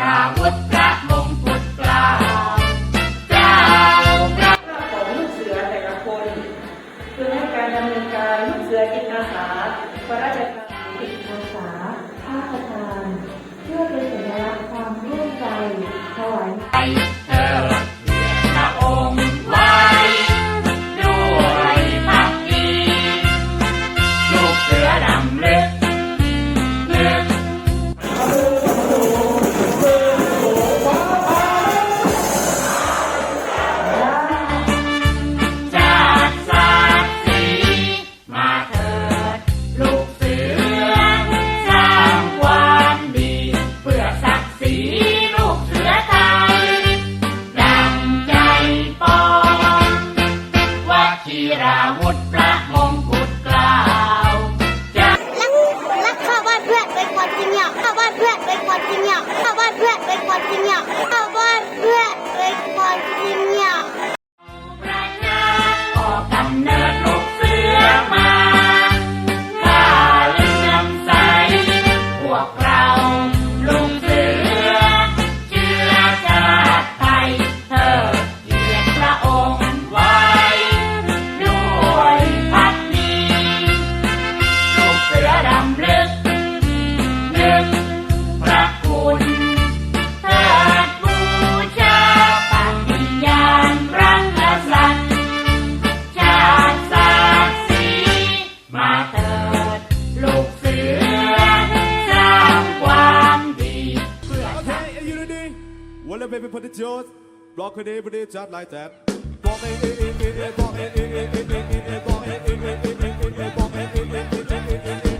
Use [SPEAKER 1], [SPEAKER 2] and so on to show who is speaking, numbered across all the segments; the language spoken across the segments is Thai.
[SPEAKER 1] ราวุธ เล้
[SPEAKER 2] วไเป็นพันธุ์โจสบล็อกคนนี้คนนี้จั
[SPEAKER 1] ดไล
[SPEAKER 3] น์แทนบอกเองเองเองเอง
[SPEAKER 1] บอกเองเองเองเองเองบอกเองเองเองเองบอกเองเองเองเอง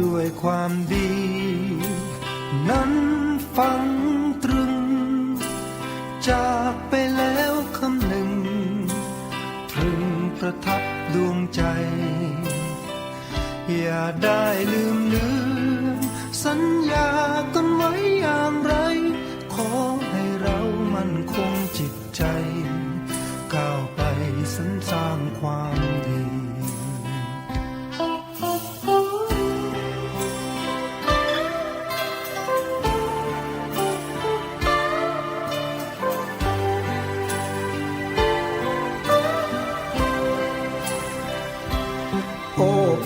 [SPEAKER 4] ด้วยความดี นั้นฟังตรึง จากไปแล้วคำหนึ่งตรึงประทับดวงใจ อย่าได้ลืมเลือนสัญญากันไว้อย่างไร ขอให้เรามันคงจิตใจ ก้าวไปสรรสร้างความ